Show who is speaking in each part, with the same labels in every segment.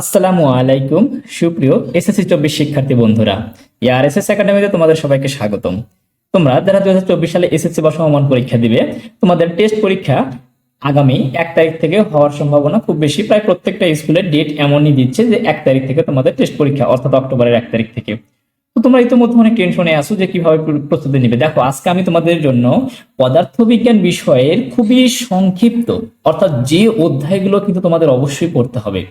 Speaker 1: আসসালামু আলাইকুম, সুপ্রিয় এসএসসি চব্বিশ শিক্ষার্থী বন্ধুরা। ইয়ার এস এস একাডেমিতে তোমাদের সবাইকে স্বাগতম। তোমরা যারা দু হাজার চব্বিশ সালে এসএসসি বা সমমান পরীক্ষা দিবে, তোমাদের টেস্ট পরীক্ষা আগামী এক তারিখ থেকে হওয়ার সম্ভাবনা খুব বেশি। প্রায় প্রত্যেকটা স্কুলের ডেট এমনই দিচ্ছে যে এক তারিখ থেকে তোমাদের টেস্ট পরীক্ষা, অর্থাৎ অক্টোবরের এক তারিখ থেকে। তো তোমরা ইতিমধ্যে অনেক টেনশনে আসো যে কীভাবে প্রস্তুতি নিবে। দেখো, আজকে আমি তোমাদের জন্য পদার্থবিজ্ঞান বিষয়ের খুবই সংক্ষিপ্ত, অর্থাৎ যে অধ্যায়গুলো কিন্তু তোমাদের অবশ্যই পড়তে হবে।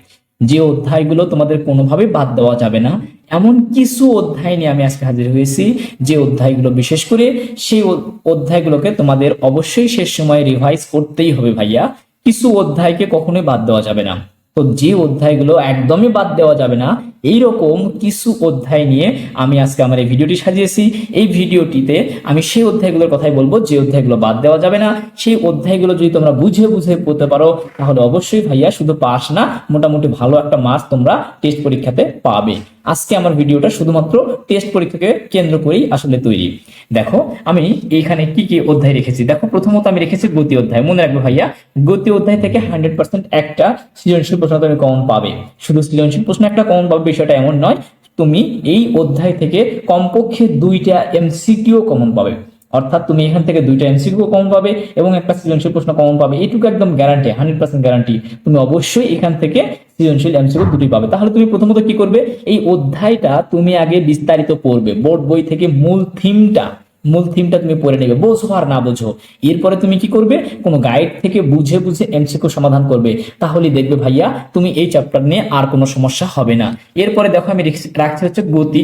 Speaker 1: যে অধ্যায়গুলো তোমাদের কোনোভাবে বাদ দেওয়া যাবে না। এমন কিছু অধ্যায় নিয়ে আমি আজকে হাজির হয়েছি, যে অধ্যায়গুলো বিশেষ করে সেই অধ্যায়গুলোকে তোমাদের অবশ্যই শেষ সময় রিভাইজ করতেই হবে ভাইয়া। কিছু অধ্যায়কে কখনোই বাদ দেওয়া যাবে না। তো যে অধ্যায়গুলো একদমই বাদ দেওয়া যাবে না এইরকম কিছু অধ্যায় নিয়ে আমি আজকে আমার এই ভিডিওটি সাজিয়েছি। এই ভিডিওটিতে আমি সেই অধ্যায়গুলোর কথাই বলব, যে অধ্যায়গুলো বাদ দেওয়া যাবে না। সেই অধ্যায়গুলো যদি তোমরা বুঝে বুঝে পড়তে পারো, তাহলে অবশ্যই ভাইয়া শুধু পাস না, মোটামুটি ভালো একটা মার্কস তোমরা টেস্ট পরীক্ষাতে পাবে। আজকে আমার ভিডিওটা শুধুমাত্র টেস্ট পরীক্ষাকে কেন্দ্র করেই আসলে তৈরি। দেখো, আমি এইখানে কি কি অধ্যায় রেখেছি? দেখো, প্রথমত আমি রেখেছি গতি অধ্যায়। মনে রাখবে ভাইয়া, গতি অধ্যায় থেকে হান্ড্রেড পার্সেন্ট একটা সৃজনশীল প্রশ্ন তুমি কমন পাবে। শুধু সৃজনশীল প্রশ্ন একটা কমন পাবে বিষয়টা এমন নয়, তুমি এই অধ্যায় থেকে কমপক্ষে দুইটা এমসিকিউ কমন পাবে। অর্থাৎ তুমি এখান থেকে দুইটা এমসিকিউ কমন পাবে এবং একটা সৃজনশীল প্রশ্ন কমন পাবে। এইটুকু একদম গ্যারান্টি হান্ড্রেড পার্সেন্ট গ্যারান্টি তুমি অবশ্যই এখান থেকে সৃজনশীল এমসিকিউ দুটি পাবে। তাহলে তুমি প্রথমত কি করবে? এই অধ্যায়টা তুমি আগে বিস্তারিত পড়বে। বোর্ড বই থেকে মূল থিমটা মূল থিমটা তুমি পড়ে নেবে। বোঝো আর না বোঝো। এরপরে তুমি কি করবে? কোনো গাইড থেকে বুঝে বুঝে এমসিকিউ সমাধান করবে। তাহলে দেখবে, ভাইয়া, তুমি এই চ্যাপ্টার নিয়ে আর কোনো সমস্যা হবে না। এরপরে দেখো, আমি রাখছি হচ্ছে গতি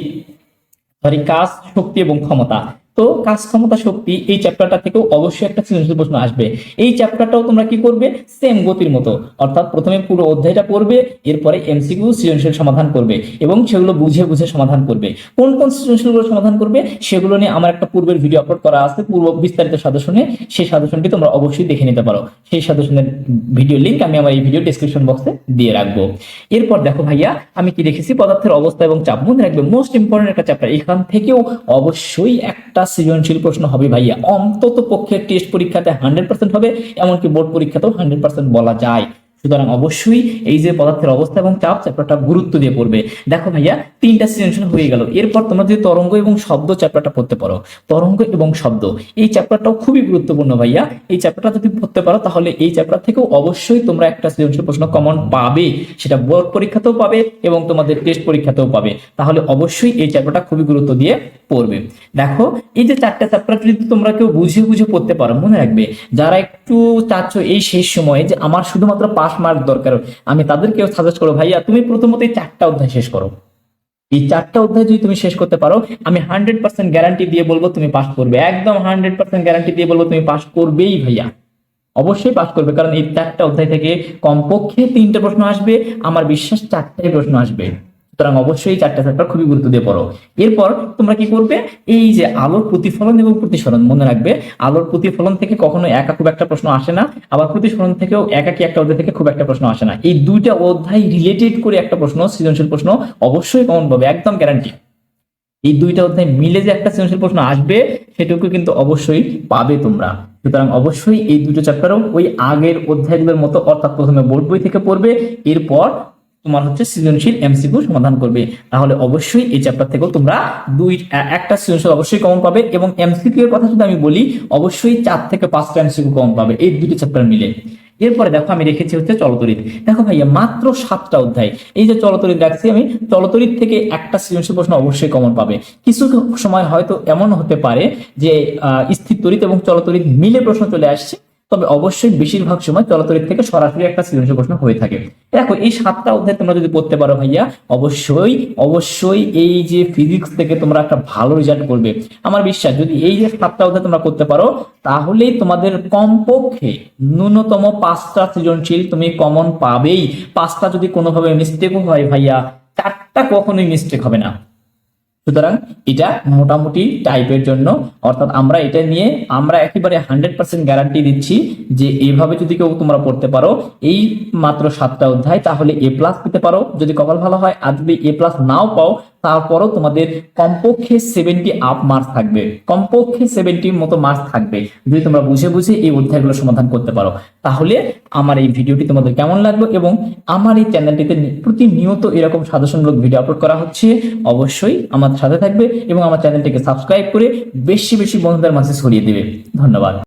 Speaker 1: সরি কাজ, শক্তি এবং ক্ষমতা। তো কাজ ক্ষমতা শক্তি এই চ্যাপ্টারটা থেকেও অবশ্যই একটা সৃজনশীল প্রশ্ন আসবে। এই চ্যাপ্টারটাও তোমরা কি করবে? সেম গতির মতো। অর্থাৎ প্রথমে পুরো অধ্যায়টা পড়বে, এরপরে এমসিকিউ সৃজনশীল সমাধান করবে এবং সেগুলো বুঝে বুঝে সমাধান করবে। কোন কোন সৃজনশীলগুলো সমাধান করবে সেগুলো নিয়ে আমার একটা পূর্বের ভিডিও আপলোড করা আছে, পূর্ব বিস্তারিত সাজেশনে। সেই সাজেশনটি তোমরা অবশ্যই দেখে নিতে পারো। সেই সাজেশনের ভিডিও লিংক আমি আমার এই ভিডিও ডিসক্রিপশন বক্সে দিয়ে রাখব। এরপর দেখো ভাইয়া, আমি কি রেখেছি পদার্থের অবস্থা এবং চাপ। মনে রাখবে মোস্ট ইম্পর্টেন্ট একটা চ্যাপ্টার এখান থেকেও অবশ্যই একটা সৃজনশীল প্রশ্ন হবে ভাইয়া। অন্তত পক্ষে টেস্ট পরীক্ষাতে হান্ড্রেড পার্সেন্ট হবে, এমনকি বোর্ড পরীক্ষাতেও হান্ড্রেড পার্সেন্ট বলা যায়। সুতরাং অবশ্যই এই যে পদার্থের অবস্থা এবং চাপ, চ্যাপ্টারটা গুরুত্ব দিয়ে পড়বে। দেখো ভাইয়া, তিনটা সৃজনশীল হয়ে গেল। এরপর তোমরা যদি তরঙ্গ এবং শব্দ চ্যাপ্টারটা পড়তে পারো, তরঙ্গ এবং শব্দ, এই চ্যাপ্টারটাও খুবই গুরুত্বপূর্ণ ভাইয়া। এই চ্যাপ্টারটা যদি পড়তে পারো, তাহলে এই চ্যাপ্টার থেকেও অবশ্যই তোমরা একটা সৃজনশীল প্রশ্ন কমন পাবে। সেটা বোর্ড পরীক্ষাতেও পাবে এবং তোমাদের টেস্ট পরীক্ষাতেও পাবে। তাহলে অবশ্যই এই চ্যাপ্টারটা খুবই গুরুত্ব দিয়ে পড়বে। দেখো, এই যে চারটা চ্যাপ্টার যদি তোমরা কেউ বুঝে বুঝে পড়তে পারো, মনে রাখবে, যারা একটু চাচ্ছ এই শেষ সময়ে যে আমার শুধুমাত্র পাস মার্ক দরকার আমি তাদেরকেও সাজেস্ট করো ভাইয়া, তুমি প্রথমত এই চারটা অধ্যায় শেষ করো। এই চারটা অধ্যায় যদি তুমি শেষ করতে পারো, আমি হান্ড্রেড পার্সেন্ট গ্যারান্টি দিয়ে বলব তুমি পাস করবে। একদম হান্ড্রেড পার্সেন্ট গ্যারান্টি দিয়ে বলব তুমি পাস করবেই, ভাইয়া। অবশ্যই পাস করবে, কারণ এই চারটা অধ্যায় থেকে কমপক্ষে তিনটে প্রশ্ন আসবে, আমার বিশ্বাস চারটাই প্রশ্ন আসবে। সুতরাং অবশ্যই চারটা চ্যাপ্টার খুবই গুরুত্ব দিয়ে পড়ো। এরপর তোমরা কি করবে? এই যে আলোর প্রতিফলন এবং প্রতিসরণ, মনে রাখবে, আলোর প্রতিফলন থেকে কখনো একা খুব একটা প্রশ্ন আসে না, আবার প্রতিসরণ থেকেও একাকি একটা অধ্যায় থেকে খুব একটা প্রশ্ন আসে না। এই দুইটা অধ্যায় রিলেটেড করে একটা প্রশ্ন, সৃজনশীল প্রশ্ন, অবশ্যই কমন পাবে, একদম গ্যারান্টি এই দুইটা অধ্যায় মিলে যে একটা সৃজনশীল প্রশ্ন আসবে, সেটুকু কিন্তু অবশ্যই পাবে তোমরা। সুতরাং অবশ্যই এই দুটো চ্যাপ্টারও ওই আগের অধ্যায়গুলোর মতো, অর্থাৎ প্রথমে বোর্ড বই থেকে পড়বে, এরপর তোমার হচ্ছে সৃজনশীল এমসিকিউ সমাধান করবে। তাহলে অবশ্যই এই চ্যাপ্টার থেকেও তোমরা দুই একটা সৃজনশীল অবশ্যই কমন পাবে এবং এমসিকিউ এর কথা যদি আমি বলি, অবশ্যই চার থেকে পাঁচটা এমসিকিউ কমন পাবে এই দুটি চ্যাপ্টার মিলে। এরপরে দেখো আমি রেখেছি হচ্ছে চলতরিত দেখো ভাইয়া, মাত্র সাতটা অধ্যায়। এই যে চলতরিত রাখছি আমি চলতরিত থেকে একটা সৃজনশীল প্রশ্ন অবশ্যই কমন পাবে। কিছু সময় হয়তো এমন হতে পারে যে স্থির তরিত এবং চলতরিত মিলে প্রশ্ন চলে আসছে। তবে অবশ্যই বেশিরভাগ সময় চলতরিত থেকে সরাসরি একটা সৃজনশীল প্রশ্ন হয়ে থাকে। দেখো, এই সাতটা অধ্যায় তোমরা যদি পড়তে পারো ভাইয়া, অবশ্যই অবশ্যই এই যে ফিজিক্স থেকে তোমরা একটা ভালো রেজাল্ট করবে। আমার বিশ্বাস, যদি এই যে সাতটা অধ্যায় তোমরা করতে পারো, তাহলেই তোমাদের কমপক্ষে ন্যূনতম পাঁচটা সৃজনশীল তুমি কমন পাবেই। পাঁচটা যদি কোনোভাবে মিস্টেকও হয় ভাইয়া, চারটা কখনোই মিস্টেক হবে না। সুতরাং এটা মোটামুটি টাইপের জন্য, অর্থাৎ আমরা এটা নিয়ে আমরা একেবারে হান্ড্রেড পার্সেন্ট গ্যারান্টি দিচ্ছি যে এভাবে যদি কেউ তোমরা পড়তে পারো, এই মাত্র সাতটা অধ্যায়, তাহলে এ প্লাস পেতে পারো। যদি কপাল ভালো হয়, আর যদি এ প্লাস নাও পাও তারপরও তোমাদের কমপক্ষে সেভেন্টি আপ মার্কস থাকবে। কমপক্ষে সেভেন্টি মতো মার্কস থাকবে। যদি তোমরা বুঝে বুঝে এই অধ্যায়গুলো সমাধান করতে পারো, তাহলে আমার এই ভিডিওটি তোমাদের কেমন লাগল এবং আমার এই চ্যানেলটিতে প্রতিনিয়ত এরকম সাজেশনমূলক ভিডিও আপলোড করা হচ্ছে, অবশ্যই আমার সাথে থাকবে এবং আমার চ্যানেলটিকে সাবস্ক্রাইব করে বেশি বেশি বন্ধুদের মাঝে ছড়িয়ে দেবে। ধন্যবাদ।